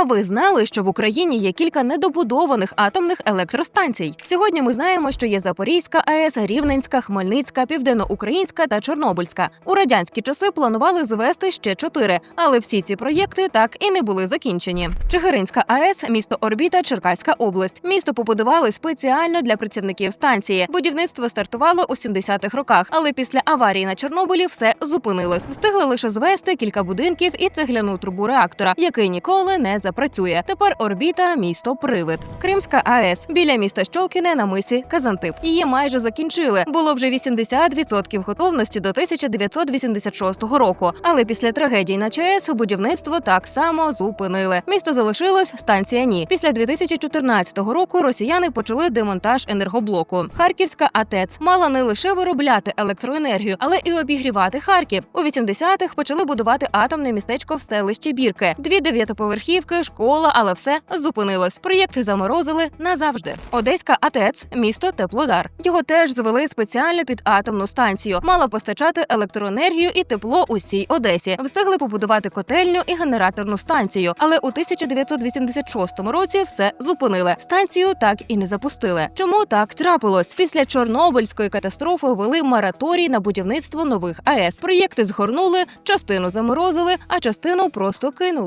А ви знали, що в Україні є кілька недобудованих атомних електростанцій? Сьогодні ми знаємо, що є Запорізька АЕС, Рівненська, Хмельницька, Південноукраїнська та Чорнобильська. У радянські часи планували звести ще чотири, але всі ці проєкти так і не були закінчені. Чигиринська АЕС, місто Орбіта, Черкаська область. Місто побудували спеціально для працівників станції. Будівництво стартувало у 70-х роках, але після аварії на Чорнобилі все зупинилось. Встигли лише звести кілька будинків і цегляну трубу реактора, який ніколи не запрацює. Тепер орбіта місто Привид. Кримська АЕС біля міста Щолкіне на мисі Казантип. Її майже закінчили. Було вже 80% готовності до 1986 року. Але після трагедії на ЧАЕС будівництво так само зупинили. Місто залишилось, станція ні. Після 2014 року росіяни почали демонтаж енергоблоку. Харківська АТЕЦ мала не лише виробляти електроенергію, але і обігрівати Харків. У 80-х почали будувати атомне містечко в селищі Бірки. Дві дев'ятоповерхівки, школа, але все зупинилось. Проєкти заморозили назавжди. Одеська АТЕЦ місто Теплодар. Його теж звели спеціально під атомну станцію. Мала постачати електроенергію і тепло усій Одесі. Встигли побудувати котельню і генераторну станцію. Але у 1986 році все зупинили. Станцію так і не запустили. Чому так трапилось? Після Чорнобильської катастрофи ввели мораторій на будівництво нових АЕС. Проєкти згорнули, частину заморозили, а частину просто кинули.